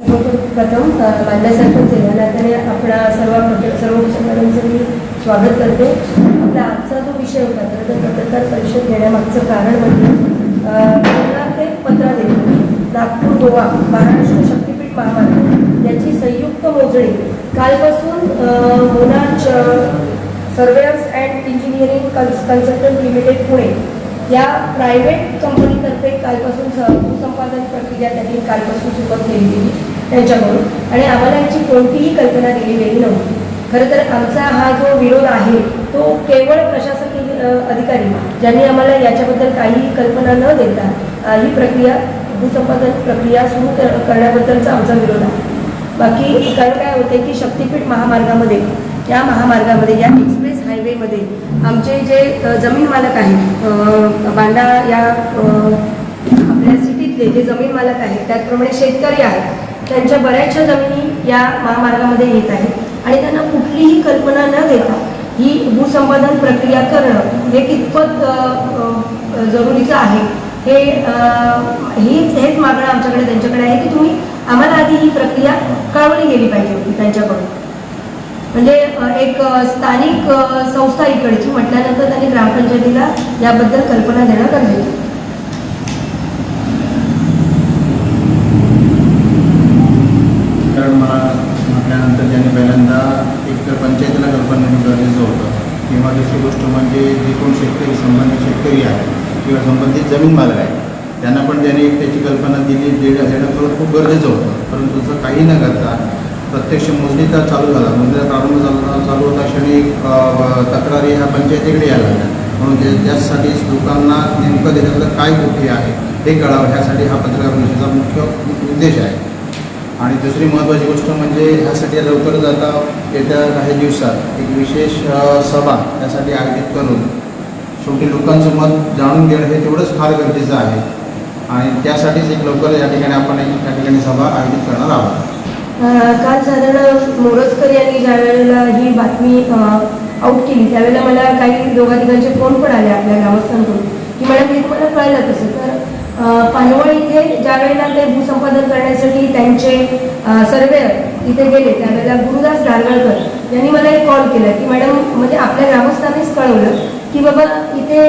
प्रथम अ, सरपंच या नात्याने आपला सर्व सर्व कुटुंबांचं मी स्वागत करते आपला आजचा जो विषय होता तर तो पत्रकार परिषद घेण्यामागचं कारण म्हणजे अ, ते पत्र दिले नागपूर गोवा महाराष्ट्र शक्तीपीठ महामार्ग याची संयुक्त मोजणी. कालपासून Monarch surveyors and engineering consultant limited Pune. या प्रायव्हेट कंपनीतर्फे कालपासून स- प्रक्रिया त्यांनी कालपासून सुरुवात केली गेली त्यांच्याकडून आणि आम्हाला याची कोणतीही कल्पना दिली गेली नव्हती. खरं तर आमचा हा जो विरोध आहे तो केवळ प्रशासकीय अधिकारी ज्यांनी आम्हाला याच्याबद्दल काही कल्पना न देता ही प्रक्रिया भूसंपादन प्रक्रिया सुरू कर- करण्याबद्दलचा आमचा विरोध आहे. बाकी कारण काय होते की शक्तीपीठ महामार्गामध्ये या महामार्गामध्ये या एक्सप्रेस हायवेमध्ये आमचे जे जमीन मालक आहेत बांडा या आपल्या सिटीतले जे जमीन मालक आहेत त्याचप्रमाणे शेतकरी आहेत त्यांच्या बऱ्याचशा जमिनी या महामार्गामध्ये येत आहेत. आणि त्यांना कुठलीही कल्पना न देता ही भूसंपादन प्रक्रिया करणं हे कितपत जरुरीचं आहे हे हीच हेच मागणं आमच्याकडे त्यांच्याकडे आहे की तुम्ही आम्हाला आधी ही प्रक्रिया कळवली गेली पाहिजे होती त्यांच्याकडून. म्हणजे एक स्थानिक संस्था इकडची म्हटल्यानंतर त्यांनी ग्रामपंचायतीला याबद्दल कल्पना देणं गरजेचं आहे. कारण मला त्यानंतर त्यांनी पहिल्यांदा एक तर पंचायतीला कल्पना देणं गरजेचं होतं. किंवा दुसरी गोष्ट म्हणजे जे कोण शेतकरी संबंधित शेतकरी आहे किंवा संबंधित जमीन मालक आहे त्यांना पण त्यांनी एक त्याची कल्पना दिली देणं देणं थोडं खूप गरजेचं होतं. परंतु तसं काही न करता प्रत्यक्ष मोजणी तर चालू झाला. मोजणीचा प्रारंभ झाला चालू होता क्षणी तक्रारी ह्या पंचायतीकडे यायला लागल्या. म्हणून ते त्याचसाठी लोकांना नेमकं त्याच्यातलं काय कुठे आहे हे कळावं. ह्यासाठी हा पत्रकार परिषदेचा मुख्य उद्देश आहे. आणि दुसरी महत्त्वाची गोष्ट म्हणजे ह्यासाठी लवकरच आता येत्या काही दिवसात. एक विशेष सभा त्यासाठी आयोजित करून शेवटी लोकांचं मत जाणून घेणं हे तेवढंच फार गरजेचं आहे. आणि त्यासाठीच एक लवकर या ठिकाणी आपण एक त्या ठिकाणी सभा आयोजित करणार आहोत. काल साधारण मोरजकर यांनी ज्या वेळेला ही बातमी आउट केली त्यावेळेला मला काही दोघातिकांचे फोन पण आले आपल्या ग्रामस्थांकडून की मॅडम हे तुम्हाला कळलं कसं तर पानवळ इथे ज्या वेळेला ते भूसंपादन करण्यासाठी त्यांचे सर्वेअर इथे गेले त्यावेळेला गुरुदास डारगळकर यांनी मला एक कॉल केला की मॅडम म्हणजे आपल्या ग्रामस्थांनीच कळवलं की बाबा इथे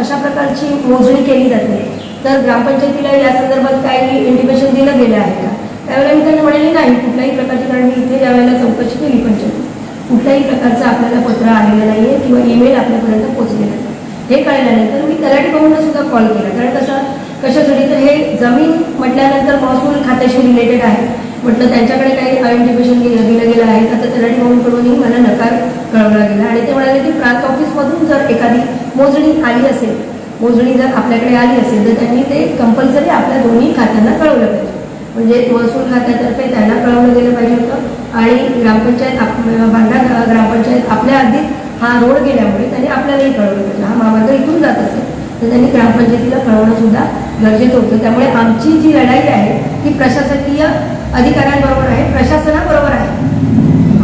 अशा प्रकारची मोजणी केली जाते. तर ग्रामपंचायतीला या संदर्भात काही इंडिकेशन दिलं गेलं आहे का? त्यावेळेला मी त्यांना म्हणाले नाही कुठल्याही प्रकारची कारण मी इथे ज्या वेळेला चौकशी केली पंचायत कुठल्याही प्रकारचं आपल्याला पत्र आलेलं नाही आहे किंवा ईमेल आपल्यापर्यंत पोहोचलेलं नाही. हे कळल्यानंतर मी तलाठी भवनला सुद्धा कॉल केला. कारण कसं कशासाठी तर हे जमीन म्हटल्यानंतर महसूल खात्याशी रिलेटेड आहे. म्हटलं त्यांच्याकडे काही आयडेंटिफिकेशन दिलं गेलं आहे. तर तलाठी भवनकडूनही मला नकार कळवला गेला. आणि ते म्हणाले की प्रांत ऑफिसमधून जर एखादी मोजणी आली असेल मोजणी जर आपल्याकडे आली असेल तर त्यांनी ते कंपल्सरी आपल्या दोन्ही खात्यांना कळवलं पाहिजे. म्हणजे महसूल खात्यातर्फे त्यांना कळवलं गेलं पाहिजे होतं. आणि ग्रामपंचायत आप भांडा ग्रामपंचायत आपल्या आधी हा रोड गेल्यामुळे त्यांनी आपल्यालाही कळवलं पाहिजे हा महामार्ग इथून जात असेल. तर त्यांनी ग्रामपंचायतीला कळवणं सुद्धा गरजेचं होतं. त्यामुळे आमची जी लढाई आहे ती प्रशासकीय अधिकाऱ्यांबरोबर आहे प्रशासनाबरोबर आहे.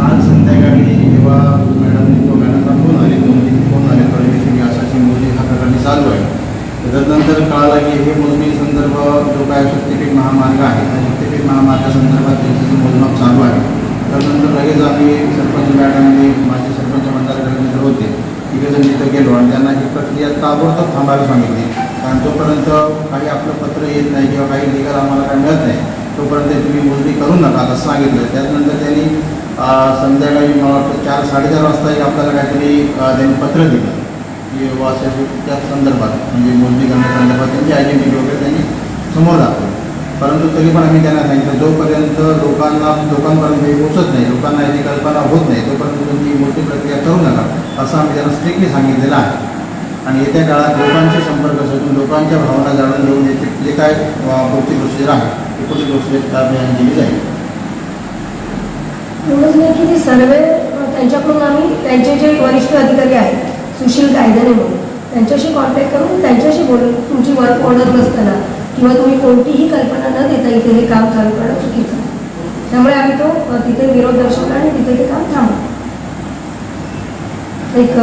आज संध्याकाळी जेव्हा मॅडम तो मॅडमला फोन आले दोन म्हणजे फोन आले परमेश्वर की असाची मोजणी चालू आहे. त्याच्यानंतर कळालं की हे मोजणी संदर्भ जो काय शक्तीपीठ महामार्ग आहे. त्या शक्तीपीठ महामार्गासंदर्भात त्यांचं मोजमाप चालू आहे. त्यानंतर लगेच आम्ही सरपंच मॅडमने माझी तिथे गेलो आणि त्यांना ही प्रक्रिया ताबडतोब थांबायला सांगितली. कारण तोपर्यंत काही आपलं पत्र येत नाही किंवा काही निकाल आम्हाला काही मिळत नाही. तोपर्यंत तुम्ही मोजणी करू नका असं सांगितलं. त्यानंतर त्यांनी संध्याकाळी मला वाटतं चार साडेचार वाजता एक आपल्याला काहीतरी त्यांनी पत्र दिलं. की वाच्या त्या संदर्भात म्हणजे मोजणी करण्यासंदर्भात त्यांची आयडेंटिटी वगैरे त्यांनी समोर दाखवली. परंतु तरी पण आम्ही त्यांना सांगितलं जोपर्यंत लोकांना लोकांपर्यंत हे पोचत नाही लोकांना याची कल्पना होत नाही तोपर्यंत तुमची मोठी प्रक्रिया करू नका. असं आम्ही त्यांना स्ट्रिक्टली सांगितलेलं आहे. आणि येत्या काळात लोकांचे संपर्क साधून लोकांच्या भावना जाणून घेऊन याची जे काय अं, पुढची प्रोसिजर आहे ते पुढची प्रोसिजर अभियान जाईल. एवढंच नाही की ते सर्वे त्यांच्याकडून आम्ही त्यांचे जे वरिष्ठ अधिकारी आहेत सुशील कायद्याने म्हणून त्यांच्याशी कॉन्टॅक्ट करून त्यांच्याशी बोलून तुमची वर्क ऑर्डर नसताना किंवा तुम्ही कोणतीही कल्पना न देता इथे हे काम चालू करणं चुकीचं त्यामुळे आम्ही तो तिथे विरोध दर्शवला आणि तिथे ते काम थांबवलं. एक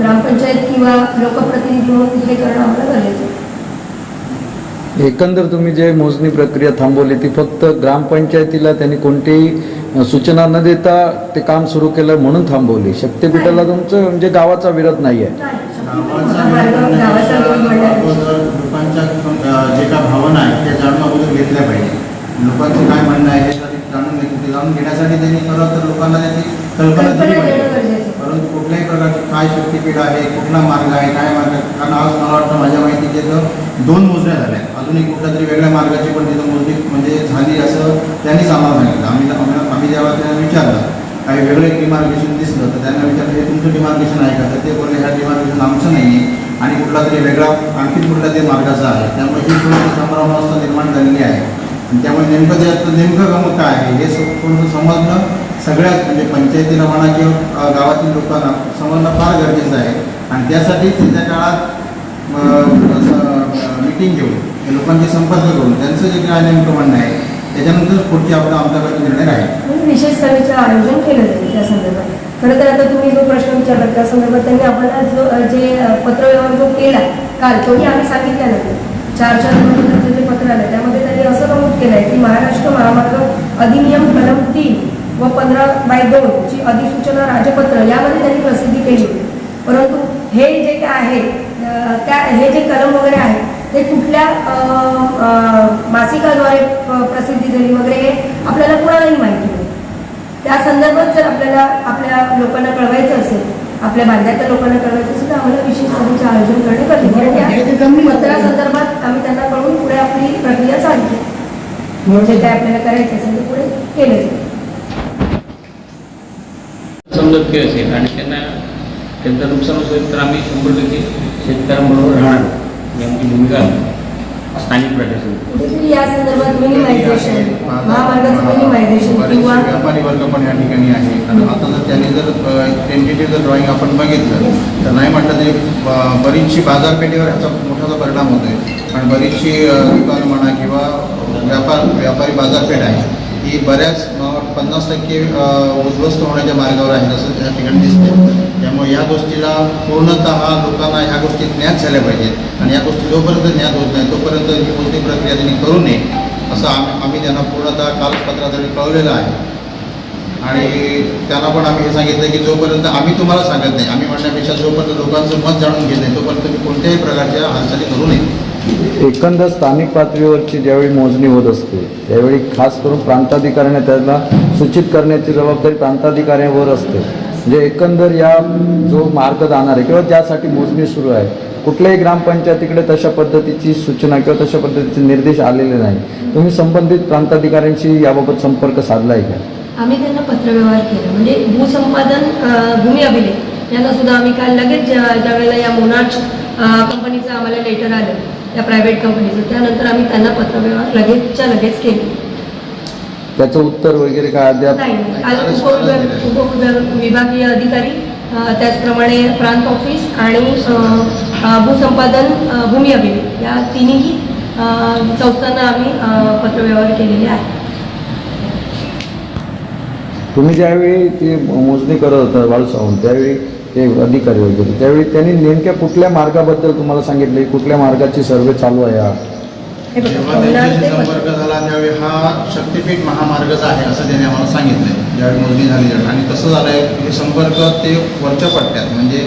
ग्रामपंचायत किंवा लोकप्रतिनिधी म्हणून हे करणं आम्हाला गरजेचं आहे. एकंदर तुम्ही जे मोजणी प्रक्रिया थांबवली ती फक्त ग्रामपंचायतीला त्यांनी कोणतीही सूचना न देता ते काम सुरू केलं म्हणून थांबवली. शक्तीपीठाला तुमचं म्हणजे गावाचा विरोध नाही आहे गावाचा मार्ग- गावाचा रोड म्हणण्यापेक्षा अगोदर लोकांच्या अं, जे काय भावना आहेत त्या जाणून अगोदर घेतल्या पाहिजे. लोकांचं काय म्हणणं आहे हे जरी जाणून घे- ते जाणून घेण्यासाठी त्यांनी खरं तर लोकांना त्याची कल्पना कल्पना दिली देणं पाहिजे गरजेचं आहे. परंतु कुठल्याही प्रकारची काय शक्तीपीठ आहे कुठला मार्ग आहे काय मार्ग आहे कारण आज मला वाटतं माझ्या माहिती तर दोन मोजण्या झाल्या. अजून एक कुठल्या तरी वेगळ्या मार्गाची पण तिथं मोजणी म्हणजे झाली असं त्यांनीच आम्हाला सांगितलं. आम्ही आम्ही- ज्यावेळेला जेव्हा त्यांना विचारलं काही वेगळं डिमार्केशन दिसलं तर त्यांना विचारलं हे तुमचं डिमार्केशन आहे का? तर ते बोलले ह्या डिमार्केशन आमचं नाही आहे आणि कुठला तरी वेगळा आणखी कुठला तरी मार्गाचा आहे. त्यामुळे ही थोडीशी संभ्रमावस्था निर्माण झालेली आहे. त्यामुळे नेमकं त्यात नेमकं गमत काय आहे हे थोडंसं समजणं सगळ्याच म्हणजे पंचायतीला म्हणा किंवा गावातील लोकांना समजणं फार गरजेचं आहे. आणि त्यासाठी त्या काळात मिटिंग घेऊन ते लोकांचे संपर्क करून त्यांचं जे काय नेमकं म्हणणं आहे त्याच्यानंतर पुढची आपला आमच्याकडे निर्णय राहील. विशेष सभेचं आयोजन केलं जाईल त्या संदर्भात. खरं तर आता तुम्ही जो प्रश्न विचारला त्या संदर्भात त्यांनी आपल्याला जो जे पत्रव्यवहार जो केला काल तोही आम्ही सांगितल्यानंतर चार चार नोव्हेंबरचं जे पत्र आलं त्यामध्ये त्यांनी असं नमूद केलं आहे की महाराष्ट्र महामार्ग अधिनियम कलम तीन व पंधरा बाय दोन ची अधिसूचना राजपत्र यामध्ये त्यांनी प्रसिद्धी केली होती. परंतु हे जे काय आहे त्या हे जे कलम वगैरे आहे ते कुठल्या मासिकाद्वारे प्रसिद्धी झाली वगैरे हे आपल्याला कुणालाही माहिती नाही. त्या संदर्भात जर आपल्याला आपल्या लोकांना कळवायचं असेल आपल्या बांध्याच्या लोकांना कळवायचं असेल तर आम्हाला विशेष सभेचं आयोजन करणे गरजेचे त्या पत्रासंदर्भात आम्ही त्यांना कळवून पुढे आपली प्रक्रिया चालते म्हणजे काय आपल्याला करायचं असेल ते पुढे केलं जाईल. समजत असेल आणि त्यांना त्यांचं नुकसान असेल तर आम्ही शंभर टक्के शेतकऱ्यांबरोबर राहणार. ही आमची भूमिका आहे. स्थानिक प्रशासन. कुठेतरी या संदर्भात मिनिमायझेशन महामार्गाचं मिनिमायझेशन बरेचसे किंवा व्यापारी वर्ग पण या ठिकाणी आहे. आणि आता जर त्यांनी जर टेंटेटिव्ह जर ड्रॉइंग आपण बघितलं तर नाही म्हटलं तरी बरीचशी बाजारपेठेवर ह्याचा मोठासा परिणाम होतोय. कारण बरीचशी अ, दुकानं म्हणा किंवा व्यापार व्यापारी बाजारपेठ आहे. ही बऱ्याच पन्नास टक्के उद्ध्वस्त होण्याच्या मार्गावर आहे असं त्या ठिकाणी दिसते त्यामुळे या गोष्टीला पूर्णतः लोकांना ह्या गोष्टी ज्ञात झाल्या पाहिजेत आणि या गोष्टी जोपर्यंत ज्ञात होत नाही तोपर्यंत ही कोणती प्रक्रिया त्यांनी करू नये असं आम्ही आम्ही त्यांना पूर्णतः कालपत्राद्वारे कळवलेलं आहे. आणि त्यांना पण आम्ही हे सांगितलं की जोपर्यंत आम्ही तुम्हाला सांगत नाही आम्ही म्हणण्यापेक्षा जोपर्यंत लोकांचं मत जाणून घेत नाही तोपर्यंत तुम्ही कोणत्याही प्रकारच्या हालचाली करू नये. एकंदर स्थानिक पातळीवरची ज्यावेळी मोजणी होत असते त्यावेळी खास करून प्रांताधिकाऱ्याने त्याला सूचित करण्याची जबाबदारी प्रांताधिकाऱ्यावर असते. म्हणजे एकंदर या जो मार्ग जाणार आहे किंवा ज्यासाठी मोजणी सुरू आहे कुठल्याही ग्रामपंचायतीकडे तशा पद्धतीची सूचना किंवा तशा पद्धतीचे निर्देश आलेले नाही. तुम्ही संबंधित प्रांताधिकाऱ्यांशी याबाबत संपर्क साधला आहे का? आम्ही त्यांना पत्रव्यवहार केला. म्हणजे भूसंपादन भूमी अभिलेख यांना सुद्धा आम्ही काल लगेच ज्या ज्यावेळेला या मोनार्च कंपनीचं आम्हाला लेटर आलं या प्रायव्हेट कंपनीचं त्यानंतर आम्ही त्यांना पत्रव्यवहार लगेचच्या लगेच केले. त्याचं उत्तर वगैरे काय अद्याप नाही. काल उपविभाग अधिकारी अ, त्याचप्रमाणे प्रांत ऑफिस आणि अ, अ, भूसंपादन अ, भूमी अभिलेख या तिन्ही अ, संस्थांना आम्ही अ, पत्रव्यवहार केलेले आहे तुम्ही ज्यावेळी ती मोजणी करत होता वाळू सावंत त्यावेळी ते अधिकारी वगैरे त्यावेळी त्यांनी नेमक्या कुठल्या मार्गाबद्दल तुम्हाला सांगितले? कुठल्या मार्गाची सर्वे चालू आहे हा? जेव्हा त्यांच्याशी संपर्क झाला त्यावेळी हा शक्तीपीठ महामार्गच आहे असं त्यांनी आम्हाला सांगितलं ज्यावेळी मोजणी झाली. आणि कसं झालं आहे हे संपर्क ते वरच्या पट्ट्यात म्हणजे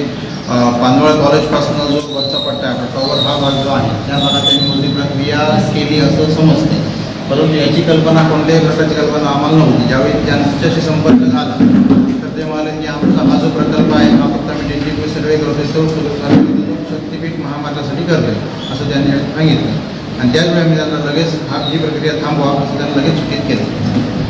पानवळ कॉलेजपासून जो वरचा पट्टा आहे टॉवर हा भाग जो आहे त्या भागात त्यांनी मोजणी प्रक्रिया केली असं समजते परंतु याची कल्पना कोणत्याही प्रकारची कल्पना आम्हाला नव्हती. ज्यावेळी त्यांच्याशी संपर्क झाला तर की आमचा हा जो प्रकल्प आहे हा फक्त आम्ही डेंटिव्ह सर्वे करतोय तो तो शक्तीपीठ महामार्गासाठी करतोय असं त्यांनी सांगितलं. आणि त्याचवेळी आम्ही त्यांना लगेच हा ही प्रक्रिया थांबवा असं त्यांना लगेच सूचित केलं.